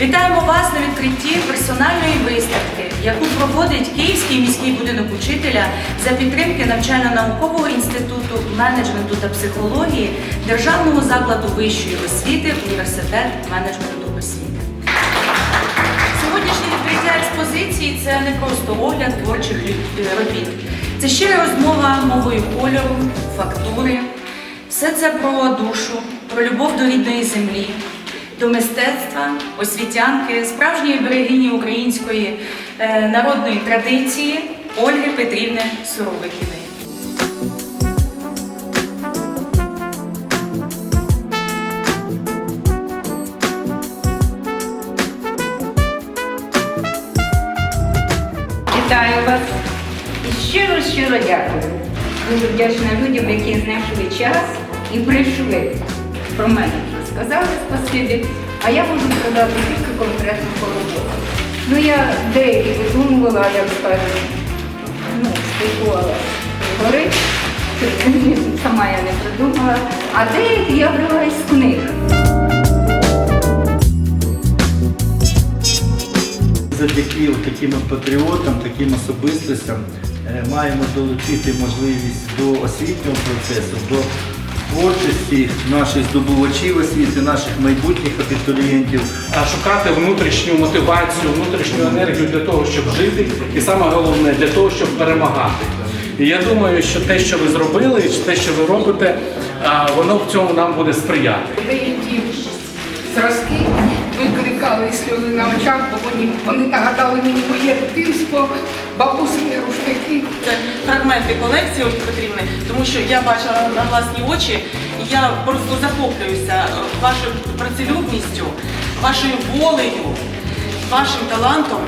Вітаємо вас на відкритті персональної виставки, яку проводить Київський міський будинок учителя за підтримки навчально-наукового інституту менеджменту та психології Державного закладу вищої освіти Університет менеджменту освіти. Сьогоднішнє відкриття експозиції це не просто огляд творчих лю- робіт. Це щира розмова мовою кольору, фактури. Все це про душу, про любов до рідної землі, до мистецтва, освітянки, справжньої берегині української е, народної традиції Ольги Петрівни Суровикіної. Вітаю вас і щиро щиро дякую. Дуже вдячна людям, які знайшли час і прийшли. Про мене сказали спасибі, а я можу сказати тільки конкретно по роботі. Ну я деякі видумувала, як скажуть, ну, спілкувала гори, сама я не придумала, а деякі я брала із книг. Завдяки таким патріотам, таким особистостям е, маємо долучити можливість до освітнього процесу, до творчості наших здобувачів освіти, наших майбутніх абітурієнтів. а шукати внутрішню мотивацію, внутрішню енергію для того, щоб жити, і саме головне для того, щоб перемагати. І я думаю, що те, що ви зробили, те, що ви робите, воно в цьому нам буде сприяти. Деякі зразки викликали сльози на очах, бо вони, вони нагадали мені моє дитинство, бабусині рушники. Це фрагменти колекції Ольги Петрівни, тому що я бачила на власні очі, і я просто захоплююся е, вашою працелюбністю, вашою волею, вашим талантом.